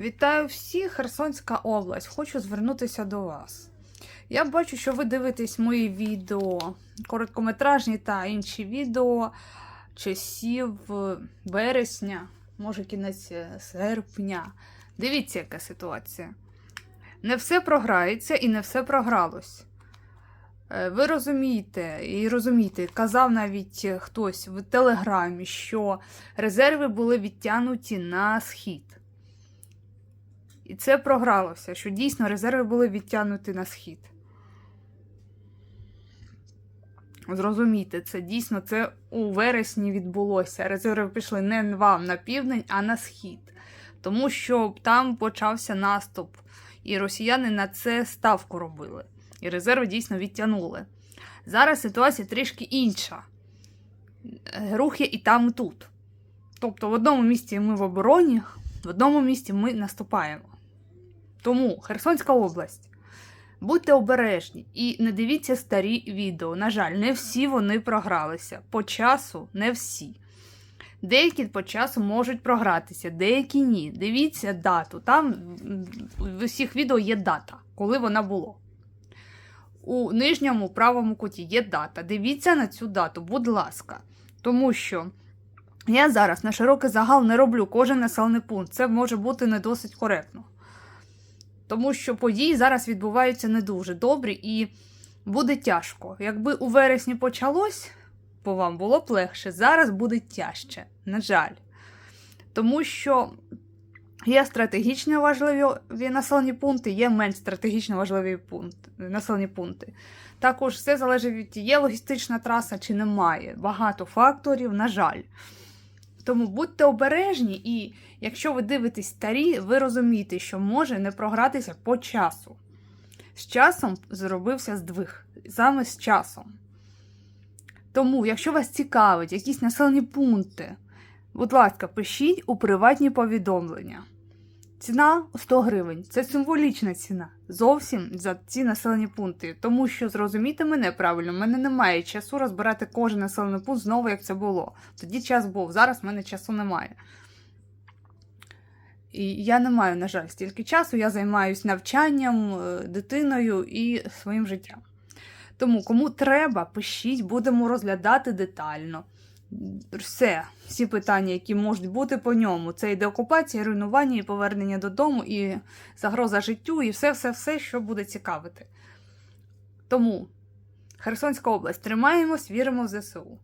Вітаю всіх, Херсонська область. Хочу звернутися до вас. Я бачу, що ви дивитесь мої відео, короткометражні та інші відео часів вересня, може кінець е, серпня. Дивіться, яка ситуація. Не все програється і не все програлось. Е, Ви розумієте і розумієте, казав навіть хтось в телеграмі, що резерви були відтягнуті на схід. І це програлося, що дійсно резерви були відтягнуті на схід. Зрозумійте, це дійсно це у вересні відбулося. Резерви пішли не вам на південь, а на схід. Тому що там почався наступ, і росіяни на це ставку робили. І резерви дійсно відтягнули. Зараз ситуація трішки інша. Рух є і там, і тут. Тобто, в одному місці ми в обороні, в одному місці ми наступаємо. Тому Херсонська область. Будьте обережні і не дивіться старі відео. На жаль, не всі вони програлися. По часу не всі. Деякі по часу можуть програтися, деякі ні. Дивіться дату. Там в усіх відео є дата, коли вона було. У нижньому правому куті є дата. Дивіться на цю дату, будь ласка. Тому що я зараз на широкий загал не роблю кожен населений пункт. Це може бути не досить коректно. Тому що події зараз відбуваються не дуже добрі і буде тяжко. Якби у вересні почалось, по вам було б легше, зараз буде тяжче, на жаль. Тому що є стратегічно важливі населені пункти, є менш стратегічно важливі пункти, населені пункти. Також все залежить від є логістична траса чи немає. Багато факторів, на жаль. Тому будьте обережні, і якщо ви дивитесь старі, ви розумієте, що може не програтися по часу. З часом зробився здвиг, саме з часом. Тому, якщо вас цікавить якісь населені пункти, будь ласка, пишіть у приватні повідомлення. Ціна 100 гривень це символічна ціна. Зовсім за ці населені пункти. Тому що зрозумійте мене правильно, в мене немає часу розбирати кожен населений пункт знову, як це було. Тоді час був, зараз в мене часу немає. І я не маю, на жаль, стільки часу. Я займаюся навчанням, е, дитиною і своїм життям. Тому, кому треба, пишіть, будемо розглядати детально. Все, всі питання, які можуть бути по ньому. Це і деокупація, і руйнування, і повернення додому, і загроза життю, і все-все-все, що буде цікавити. Тому Херсонська область, тримаємось, віримо в ЗСУ.